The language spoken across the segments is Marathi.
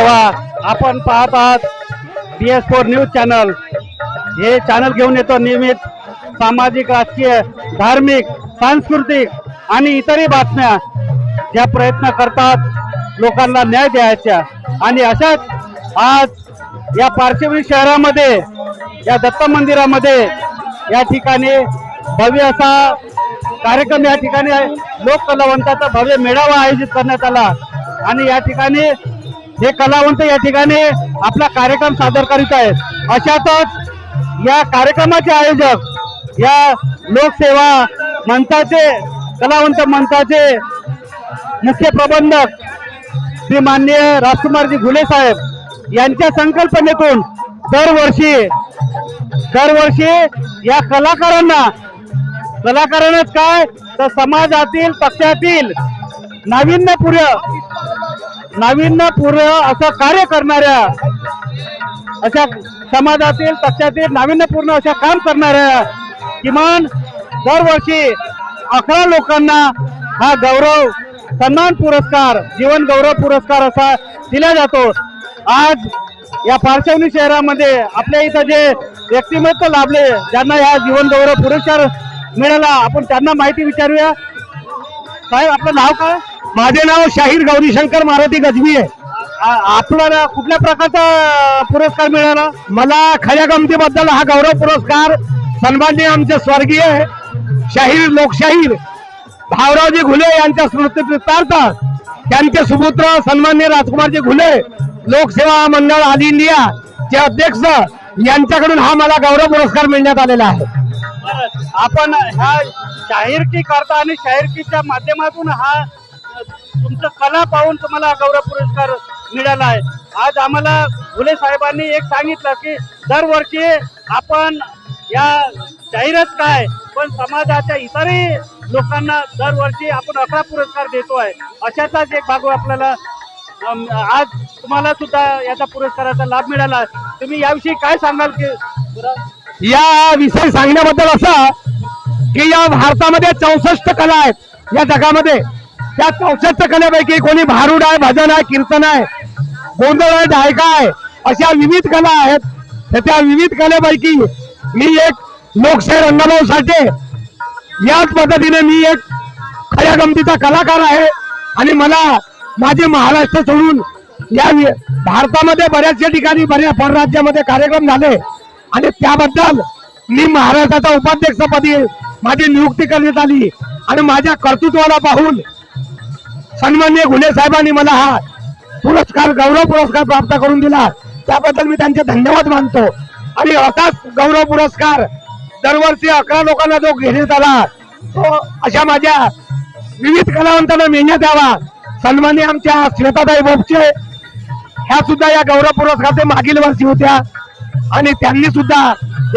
तेव्हा आपण पाहत आहात B S four news channel हे चॅनल घेऊन येतो नियमित सामाजिक राजकीय धार्मिक सांस्कृतिक आणि इतरही बातम्या ज्या प्रयत्न करतात लोकांना न्याय द्यायच्या. आणि अशाच आज या पार्श्वनी शहरामध्ये या दत्त मंदिरामध्ये या ठिकाणी भव्य असा कार्यक्रम या ठिकाणी लोक कलावंताचा भव्य मेळावा आयोजित करण्यात आला. आणि या ठिकाणी हे कलावंत या ठिकाणी आपला कार्यक्रम सादर करीत आहेत. अशातच या कार्यक्रमाचे आयोजक या लोकसेवा मंचाचे कलावंत मंचाचे मुख्य प्रबंधक श्री माननीय राजकुमारजी घुले साहेब यांच्या संकल्पनेतून दरवर्षी दरवर्षी या कलाकारांना कलाकारांनाच काय? तर समाजातील पक्षातील नाविन्यपूर्ण नाविन्यपूर्ण असं कार्य करणाऱ्या अशा समाजातील पक्षातील नाविन्यपूर्ण अशा काम करणाऱ्या किमान दरवर्षी अकरा लोकांना हा गौरव सन्मान पुरस्कार जीवन गौरव पुरस्कार असा दिला जातो. आज या पार्श्वनी शहरामध्ये आपल्या इथं जे व्यक्तिमत्व लाभले ज्यांना या जीवन गौरव पुरस्कार मिळाला आपण त्यांना माहिती विचारूया. साहेब आपलं नाव काय? माझे नाव शाहीर गौरीशंकर मारुती गजबी आहे. आपल्याला कुठल्या प्रकारचा पुरस्कार मिळाला? मला खऱ्या गमतीबद्दल हा गौरव पुरस्कार सन्मान्य आमचे स्वर्गीय शाहीर लोकशाहीर भावरावजी घुले यांच्या स्मृतीप्रितार्थ त्यांचे सुपुत्र सन्मान्य राजकुमारजी घुले लोकसेवा मंडळ ऑल इंडिया चे अध्यक्ष यांच्याकडून हा मला गौरव पुरस्कार मिळण्यात आलेला आहे. आपण ह्या शाहिरकी करता आणि शाहिरकीच्या माध्यमातून हा तुमचं कला पाहून तुम्हाला गौरव पुरस्कार मिळाला आहे. आज आम्हाला फुले साहेबांनी एक सांगितलं की दरवर्षी आपण या जाहीरच काय पण समाजाच्या इतरही लोकांना दरवर्षी आपण अकरा पुरस्कार देतो आहे. अशाचाच एक भाग आपल्याला आज तुम्हाला सुद्धा याचा पुरस्काराचा लाभ मिळाला तुम्ही याविषयी काय सांगाल की या विषय सांगण्याबद्दल असं की या भारतामध्ये चौसष्ट कला आहेत या जगामध्ये. त्या चौसष्ट कलेपैकी कोणी भारुड आहे भजन आहे कीर्तन आहे गोंधळ आहे डायका आहे अशा विविध कला आहेत. त्या विविध कलेपैकी मी एक लोकशाही रंगभाऊ साठे. याच पद्धतीने मी एक खऱ्या गमतीचा कलाकार आहे. आणि मला माझे महाराष्ट्र सोडून या भारतामध्ये बऱ्याचशा ठिकाणी बऱ्या परराज्यामध्ये कार्यक्रम झाले. आणि त्याबद्दल मी महाराष्ट्राच्या उपाध्यक्षपदी माझी नियुक्ती करण्यात आली. आणि माझ्या कर्तृत्वाला पाहून सन्मान्य घुले साहेबांनी मला हा पुरस्कार गौरव पुरस्कार प्राप्त करून दिला. त्याबद्दल मी त्यांचे धन्यवाद मानतो. आणि असाच गौरव पुरस्कार दरवर्षी अकरा लोकांना जो घेण्यात आला तो अशा माझ्या विविध कलावंतांना मिळण्यात यावा. सन्मान्य आमच्या श्वेताताई बोपचे ह्या सुद्धा या गौरव पुरस्काराचे मागील वर्षी होत्या. आणि त्यांनी सुद्धा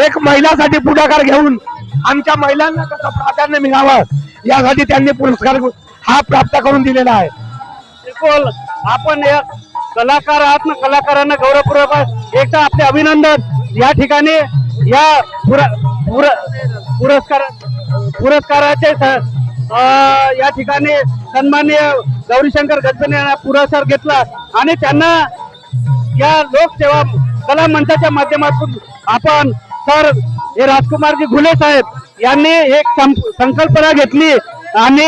एक महिलासाठी पुढाकार घेऊन आमच्या महिलांना कसं प्राधान्य मिळावं यासाठी त्यांनी पुरस्कार हा प्राप्त करून दिलेला आहे. बिलकुल. आपण एक कलाकार आहात ना कलाकारांना गौरवपूर्वक एक तर आपले अभिनंदन. या ठिकाणी या पुर- पुर- पुरस्कार पुरस्काराचे या ठिकाणी सन्माननीय गौरीशंकर गजबने यांना पुरस्कार घेतला आणि त्यांना या लोकसेवा कला मंचाच्या माध्यमातून आपण सर हे राजकुमारजी घुले साहेब यांनी एक सं- संकल्पना घेतली. आणि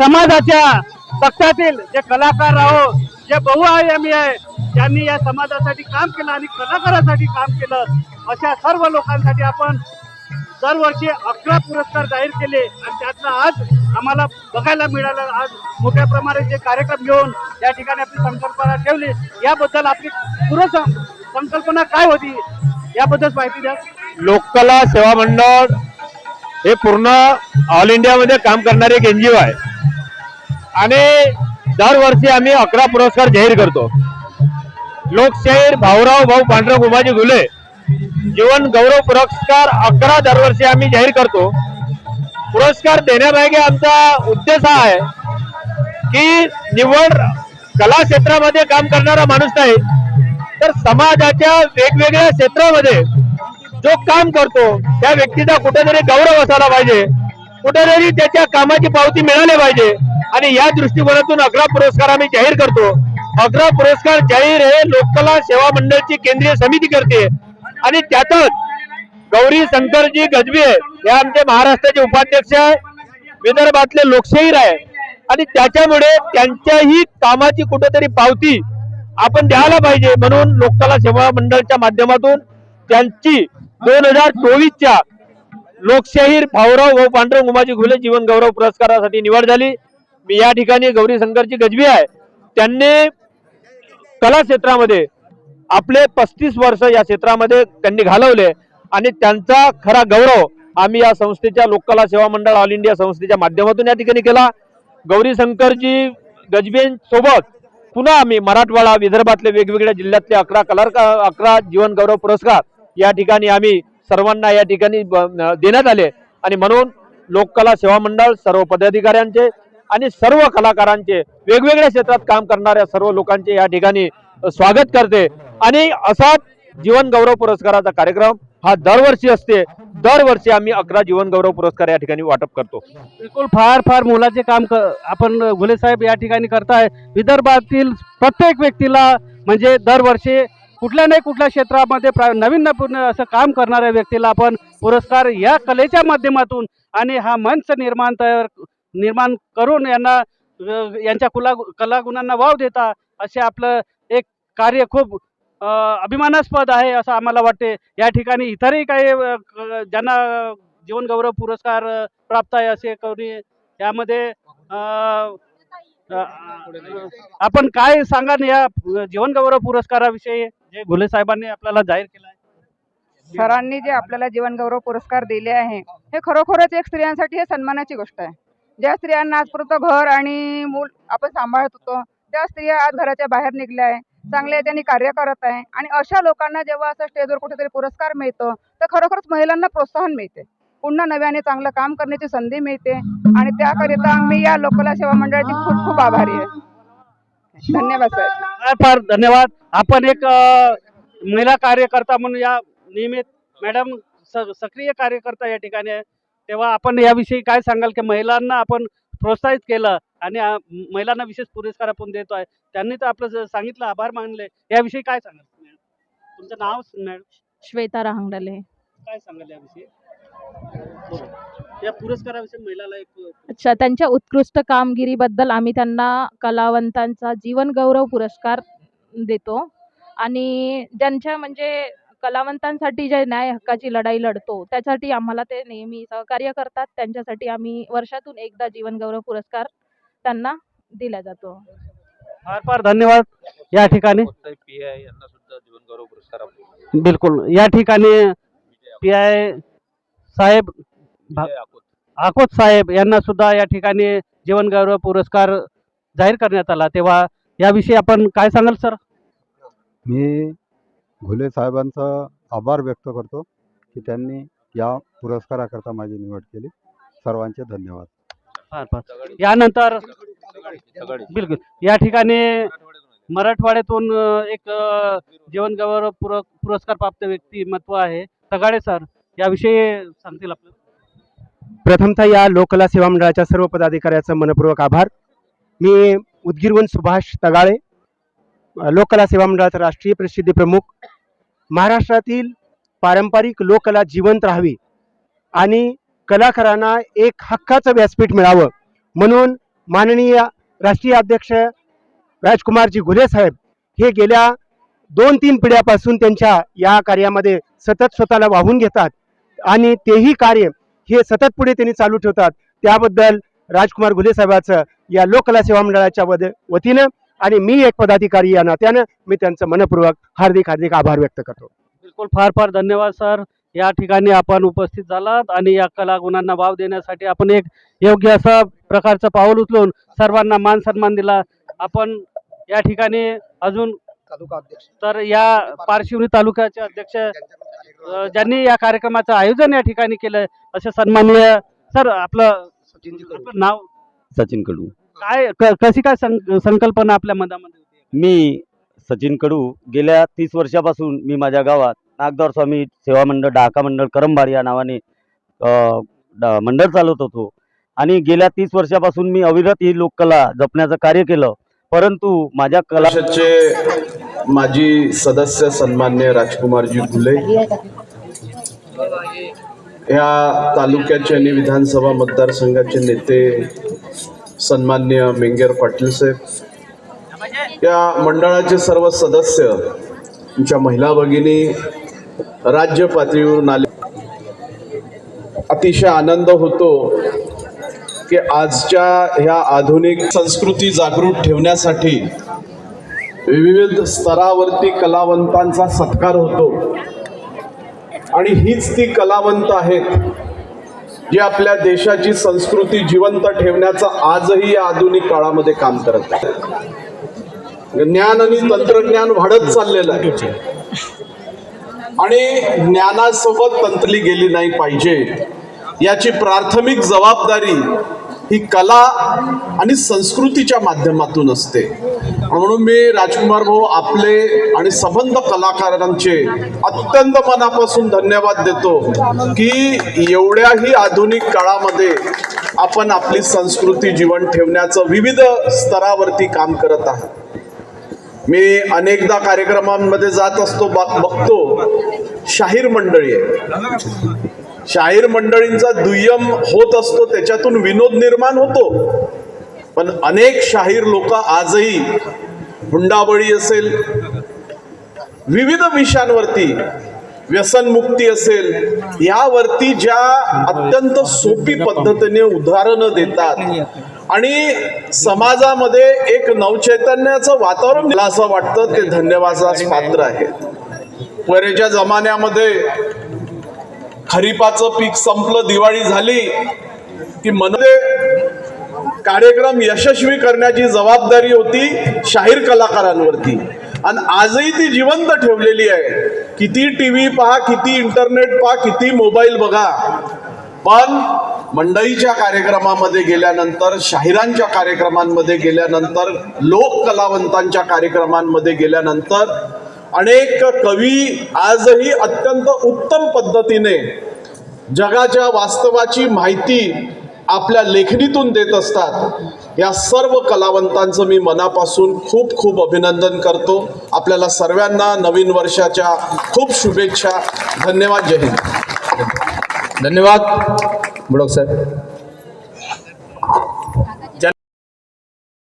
समाजाच्या पक्षातील जे कलाकार आहो जे बहुआयामी आहे त्यांनी या समाजासाठी काम केलं आणि कलाकारासाठी काम केलं. अशा सर्व लोकांसाठी आपण दरवर्षी अकरा पुरस्कार जाहीर केले आणि त्यातला आज आम्हाला बघायला मिळालं. आज मोठ्या प्रमाणात जे कार्यक्रम घेऊन या ठिकाणी आपली संकल्पना ठेवली. याबद्दल आपली पूर्ण संकल्पना काय होती? याबद्दल माहिती द्या. लोककला सेवा मंडळ हे पूर्ण ऑल इंडियामध्ये काम करणारे एक एनजीओ आहे. आणि दरवर्षी आम्ही अकरा पुरस्कार जाहीर करतो. लोकशाहीर भाऊराव भाऊ पांढरा उमाजी घुले जीवन गौरव पुरस्कार अकरा दरवर्षी आम्ही जाहीर करतो. पुरस्कार देण्यामागे आमचा उद्देश हा आहे की निवड कला क्षेत्रामध्ये काम करणारा माणूस नाही तर समाजाच्या वेगवेगळ्या क्षेत्रामध्ये जो काम करतो त्या व्यक्तीचा कुठेतरी गौरव असायला पाहिजे. कुठेतरी त्याच्या कामाची पावती मिळाली पाहिजे. आणि या दृष्टिकोनातून अकरा पुरस्कार आम्ही जाहीर करतो. अकरा पुरस्कार जाहीर हे लोककला सेवा मंडळची केंद्रीय समिती करते. आणि त्यातच गौरी शंकरजी गजबे हे आमचे महाराष्ट्राचे उपाध्यक्ष आहे. विदर्भातले लोकशाहीर आहे. आणि त्याच्यामुळे त्यांच्याही कामाची कुठेतरी पावती आपण द्यायला पाहिजे म्हणून लोककला सेवा मंडळच्या माध्यमातून त्यांची दोन हजार चोवीसच्या लोकशाहीर भाऊराव भाऊ पांडुरंग उमाजी घुले जीवन गौरव पुरस्कारासाठी निवड झाली. मी या ठिकाणी गौरी शंकरची गजबी आहे. त्यांनी कला क्षेत्रामध्ये आपले पस्तीस वर्ष या क्षेत्रामध्ये त्यांनी घालवले आणि त्यांचा खरा गौरव आम्ही या संस्थेच्या लोककला सेवा मंडळ ऑल इंडिया संस्थेच्या माध्यमातून या ठिकाणी केला. गौरी शंकरजी गजबेंसोबत पुन्हा आम्ही मराठवाडा विदर्भातले वेगवेगळ्या जिल्ह्यातले अकरा कलर अकरा जीवन गौरव पुरस्कार या ठिकाणी आम्ही सर्वांना या ठिकाणी देण्यात आले. आणि म्हणून लोककला सेवा मंडळ सर्व पदाधिकाऱ्यांचे आणि सर्व कलाकारांचे वेगवेगळ्या क्षेत्रात काम करणाऱ्या सर्व लोकांचे या ठिकाणी स्वागत करते. आणि असाच जीवन गौरव पुरस्काराचा कार्यक्रम हा दरवर्षी असते. दरवर्षी आम्ही अकरा जीवन गौरव पुरस्कार या ठिकाणी वाटप करतो. बिलकुल फार फार मोलाचे काम आपण घुले साहेब या ठिकाणी करताय. विदर्भातील प्रत्येक व्यक्तीला म्हणजे दरवर्षी कुठल्या नाही कुठल्या क्षेत्रामध्ये प्रा- नवीन नवीन असं काम करणाऱ्या व्यक्तीला आपण पुरस्कार या कलेच्या माध्यमातून आणि हा मंच निर्माण तयार निर्माण करून यांना यांच्या कुला कलागुणांना वाव देता असे आपलं एक कार्य खूप अभिमानास्पद आहे असं आम्हाला वाटते. या ठिकाणी इतरही काही ज्यांना जीवनगौरव पुरस्कार प्राप्त आहे असे कोणी यामध्ये आपण काय सांगा ना या जीवनगौरव पुरस्काराविषयी? जे घुले साहेबांनी आपल्याला जाहीर केलं आहे. सरांनी जे आपल्याला जीवनगौरव पुरस्कार दिले आहे हे खरोखरच एक स्त्रियांसाठी हे सन्मानाची गोष्ट आहे. ज्या स्त्रियांना आजपर्यंत घर आणि मूल आपण सांभाळत होतो त्या स्त्रिया आज घराच्या बाहेर निघल्या आहे चांगल्या त्यांनी कार्य करत आहे आणि अशा लोकांना जेव्हा असं स्टेजवर कुठेतरी पुरस्कार मिळतो तर खरोखरच महिलांना प्रोत्साहन मिळते. पुन्हा नव्याने चांगलं काम करण्याची संधी मिळते आणि त्याकरिता मी या लोकला सेवा मंडळाची खूप खूप आभारी आहे. धन्यवाद सर. फार फार धन्यवाद. आपण एक महिला कार्यकर्ता म्हणून या नियमित मॅडम स- सक्रिय कार्यकर्ता या ठिकाणी आहे. तेव्हा आपण याविषयी काय सांगाल की महिलांना आपण प्रोत्साहित केलं आणि महिलांना विशेष पुरस्कार आपण देतो आहे. त्यांनी तर आपलं सांगितलं आभार मानले. याविषयी काय सांगाल मॅडम? तुमचं नाव मॅडम? श्वेता रहांगडले. काय सांगाल याविषयी. या पुरस्काराविषयी महिलाला एक अच्छा त्यांच्या उत्कृष्ट कामगिरीबद्दल आम्ही त्यांना कलावंतांचा जीवन गौरव पुरस्कार देतो. आणि ज्यांच्या म्हणजे कलावंतांसाठी जे न्याय हक्काची लढाई लढतो त्यासाठी आम्हाला ते नेहमी सहकार्य करतात. त्यांच्यासाठी आम्ही वर्षातून एकदा जीवन गौरव पुरस्कार त्यांना दिला जातो. फार फार धन्यवाद या ठिकाणी. पी आय यांना सुद्धा जीवन गौरव पुरस्कार बिलकुल. या ठिकाणी पी आय साहेब भा- आकोत साहेब यांना सुद्धा या ठिकाणी जीवन गौरव पुरस्कार जाहीर करण्यात आला. तेव्हा याविषयी आपण काय सांगाल सर? मी घुले साहेबांचा आभार व्यक्त करतो की त्यांनी या पुरस्काराकरता माझी निवड केली. सर्वांचे धन्यवाद. फार फार. यानंतर बिलकुल. या ठिकाणी मराठवाड्यातून एक अ, जीवन गौरव पुर पुरस्कार प्राप्त व्यक्तिमत्व आहे तगाडे सर. याविषयी सांगतील आपलं प्रथमतः या लोककला सेवा मंडळाच्या सर्व पदाधिकाऱ्याचं मनपूर्वक आभार. मी उदगीरहून सुभाष तगाळे लोककला सेवा मंडळाचा राष्ट्रीय प्रसिद्धी प्रमुख. महाराष्ट्रातील पारंपरिक लोककला जिवंत राहावी आणि कलाकारांना एक हक्काचं व्यासपीठ मिळावं म्हणून माननीय राष्ट्रीय अध्यक्ष राजकुमारजी घुले साहेब हे गेल्या दोन तीन पिढ्यापासून त्यांच्या या कार्यामध्ये सतत स्वतःला वाहून घेतात आणि तेही कार्य हे सतत पुढे त्यांनी चालू ठेवतात. त्याबद्दल राजकुमार घुले साहेबाचं या लोककला सेवा मंडळाच्या वतीनं आणि मी एक पदाधिकारी या नात्यानं मी त्यांचं मनपूर्वक हार्दिक हार्दिक आभार व्यक्त करतो. बिलकुल फार फार धन्यवाद सर. या ठिकाणी आपण उपस्थित झालात आणि या कलागुणांना वाव देण्यासाठी आपण एक योग्य असं प्रकारचं पाऊल उचलून सर्वांना मान सन्मान दिला. आपण या ठिकाणी अजून तर या पारशिवनी तालुक्याचे अध्यक्ष ज्यांनी या कार्यक्रमाचं आयोजन या ठिकाणी केलं असे सन्माननीय सर आपलं आपलं नाव? सचिन कडू. काय क- कशी काय सं- संकल्पना आपल्या मनामध्ये होती? मी सचिन कडू. गेल्या तीस वर्षापासून मी माझ्या गावात नागदार स्वामी सेवा मंडळ डाका मंडळ करंबार या नावाने अ, ड- मंडळ चालवत होतो. आणि गेल्या तीस वर्षापासून मी अविरत ही लोककला जपण्याचं कार्य केलं. परंतु माझ्या कला परिषदचे माजी सदस्य सन्मान्य राजकुमारजी घुले या तालुक्याचे आणि विधानसभा मतदारसंघाचे नेते सन्मान्य मेंगेर पाटील साहेब. या मंडळाचे सर्व सदस्य तुमच्या महिला भगिनी राज्य पातळीवरून आले. अतिशय आनंद होतो की आजच्या ह्या आधुनिक संस्कृती जागृत ठेवण्यासाठी विविध स्तरावरती कलावंतांचा सत्कार होतो. आणि हीच ती कलावंत आहेत जी आपल्या देशाची संस्कृती जिवंत ठेवण्याचं आजही या आधुनिक काळामध्ये काम करत आहे ज्ञान आणि तंत्रज्ञान वाढत चाललेलं आहे. आणि ज्ञानासोबत तंत्रली गेली नाही पाहिजे. याची प्राथमिक जबाबदारी ही कला आणि संस्कृतीच्या माध्यमातून असते. म्हणून मी राजकुमार भाऊ आपले आणि संबंध कलाकारांचे अत्यंत मनापासून धन्यवाद देतो की एवढ्याही आधुनिक काळामध्ये आपण आपली संस्कृती जीवन ठेवण्याचं विविध स्तरावरती काम करत आहात. मी अनेकदा कार्यक्रमांमध्ये जात असतो बघतो. शाहीर मंडळी आहे. शाहीर मंडळींचा दुय्यम होत असतो त्याच्यातून विनोद निर्माण होतो. पण अनेक शाहीर लोक आजही हुंडाबळी असेल विविध विषयांवरती व्यसनमुक्ती असेल यावरती ज्या अत्यंत सोपी पद्धतीने उदाहरणं देतात आणि समाजामध्ये एक नवचैतन्याचं वातावरण मला असं वाटतं ते धन्यवादास पात्र आहे. वरेच्या जमान्यामध्ये खरीपाचं पीक संपलं दिवाळी झाली की मनदे कार्यक्रम यशस्वी करण्याची जबाबदारी होती शाहीर कलाकारांवरती. आणि आजही ती जिवंत ठेवलेली आहे. किती टी व्ही पहा किती इंटरनेट पहा किती मोबाईल बघा. पण मंडईच्या कार्यक्रमामध्ये गेल्यानंतर शाहिरांच्या कार्यक्रमांमध्ये गेल्यानंतर लोक कलावंतांच्या कार्यक्रमांमध्ये गेल्यानंतर अनेक कवी आजही अत्यंत उत्तम पद्धतीने जगाच्या वास्तवाची माहिती आपल्या लेखणीतून देत असतात. या सर्व कलावंतांचं मी मनापासून खूप खूप अभिनंदन करतो. आपल्याला सर्वांना नवीन वर्षाच्या खूप शुभेच्छा. धन्यवाद जय हिंद. धन्यवाद. बुडोक साहेब.